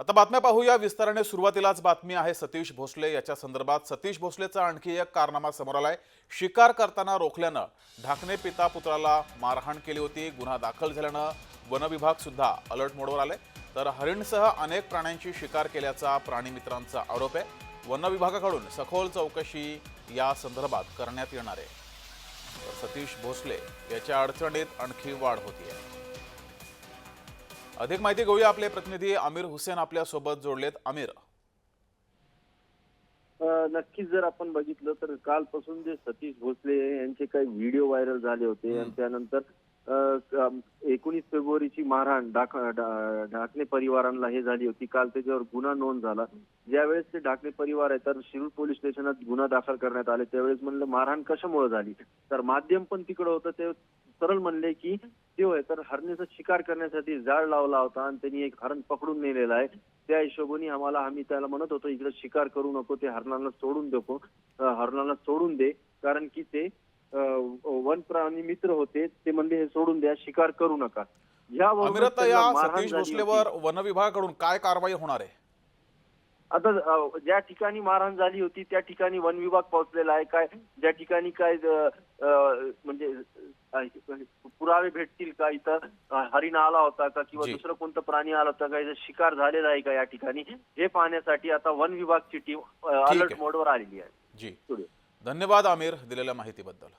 आता बातम्या पाहूया. विस्ताराने सुरुवातीलाच बातमी आहे सतीश भोसले. याच्या संदर्भात सतीश भोसलेचा आणखी एक कारनामा समोर आलाय. शिकार करताना रोखल्यानं ढाकणे पिता पुत्राला मारहाण केली होती. गुन्हा दाखल झाल्यानं वनविभाग सुद्धा अलर्ट मोडवर आले तर हरिणसह अनेक प्राण्यांची शिकार केल्याचा प्राणीमित्रांचा आरोप आहे. वन विभागाकडून सखोल चौकशी या संदर्भात करण्यात येणार आहे. सतीश भोसले याच्या अडचणीत आणखी वाढ होती आहे अधिक माहिती घेऊया आपले प्रतिनिधी आमिर हुसेन आपल्यासोबत जोडलेत. आमिर. नक्कीच जर आपण बघितलं तर कालपासून जे सतीश भोसले यांचे काही व्हिडिओ व्हायरल झाले होते. आणि त्यानंतर एकोणीस फेब्रुवारीची मारहाण ढाकणे परिवारांना हे झाली होती. काल त्याच्यावर गुन्हा नोंद झाला. ज्यावेळेस ते ढाकणे परिवार आहे तर शिरूर पोलीस स्टेशनात गुन्हा दाखल करण्यात आले. त्यावेळेस म्हणलं मारहाण कशामुळे झाली? तर माध्यम पण तिकडे होतं. ते सरळ म्हणले की ते होय तर हरणीचा शिकार करण्यासाठी जाळ लावला होता आणि त्यांनी एक हरण पकडून नेलेला आहे. त्या हिशोबाने आम्हाला आम्ही त्याला म्हणत होतो इकडे शिकार करू नको ते हरणाला सोडून अं, हरणाला सोडून दे. कारण की ते वन प्राणी मित्र होते ते म्हणले हे सोडून द्या शिकार करू नका. या सतीश भोसलेवर. वन विभागाकडून काय कारवाई होणार आहे? आता ज्या ठिकाणी मारहाण झाली होती त्या ठिकाणी वन विभाग पोहोचलेला आहे. काय ज्या ठिकाणी काय म्हणजे पुरावे भेटतील का? इथं हरिण आला होता का? किंवा. दुसरं कोणतं प्राणी आला होता का? इथं शिकार झालेला आहे का या ठिकाणी? हे पाहण्यासाठी आता वन विभागची टीम अलर्ट. मोडवर आलेली आहे. धन्यवाद आमिर दिलेल्या माहितीबद्दल.